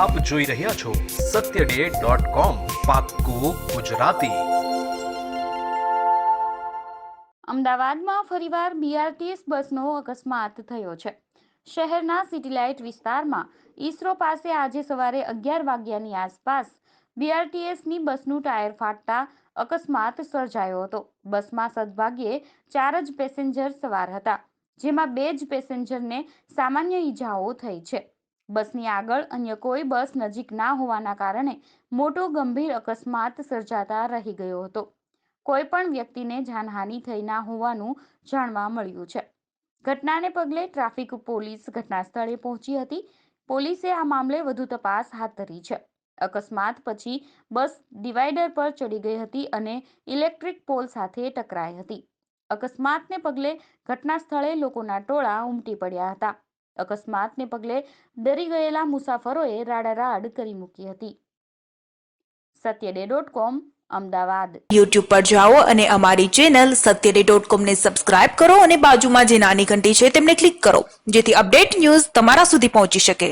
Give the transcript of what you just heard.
આપ જોઈ રહ્યા છો સત્ય ડે ગુજરાતી. અમદાવાદમાં ફરીવાર બીઆરટીએસ બસનો અકસ્માત થયો છે. શહેરના સિટીલાઇટ વિસ્તારમાં ઈસરો પાસે આજે સવારે અગિયાર વાગ્યાની આસપાસ બીઆરટીએસની બસનું ટાયર ફાટતા અકસ્માત સર્જાયો હતો. બસમાં સદભાગ્યે ચાર જ પેસેન્જર સવાર હતા, જેમાં બે જ પેસેન્જરને સામાન્ય ઈજાઓ થઈ છે. બસની આગળ અન્ય કોઈ બસ નજીક ના હોવાના કારણે મોટો ગંભીર અકસ્માત સર્જાતા રહી ગયો હતો. કોઈ પણ વ્યક્તિને જાનહાનિ થઈ ના હોવાનું જાણવા મળ્યું છે. ઘટનાને પગલે ટ્રાફિક પોલીસ ઘટના સ્થળે પહોંચી હતી. પોલીસે આ મામલે વધુ તપાસ હાથ ધરી છે. અકસ્માત પછી બસ ડિવાઈડર પર ચડી ગઈ હતી અને ઇલેક્ટ્રિક પોલ સાથે ટકરાઈ હતી. અકસ્માતને પગલે ઘટના સ્થળે લોકોના ટોળા ઉમટી પડ્યા હતા. અકસ્માતને પગલે ડરી ગયેલા મુસાફરોએ રાડારાડ કરી મૂકી હતી. સત્યડે ડોટ કોમ, અમદાવાદ. યુટ્યુબ પર જાઓ અને અમારી ચેનલ સત્યડે ડોટ કોમને સબસ્ક્રાઇબ કરો અને બાજુમાં જે નાની ઘંટી છે તેમને ક્લિક કરો, જેથી અપડેટ ન્યૂઝ તમારા સુધી પહોંચી શકે.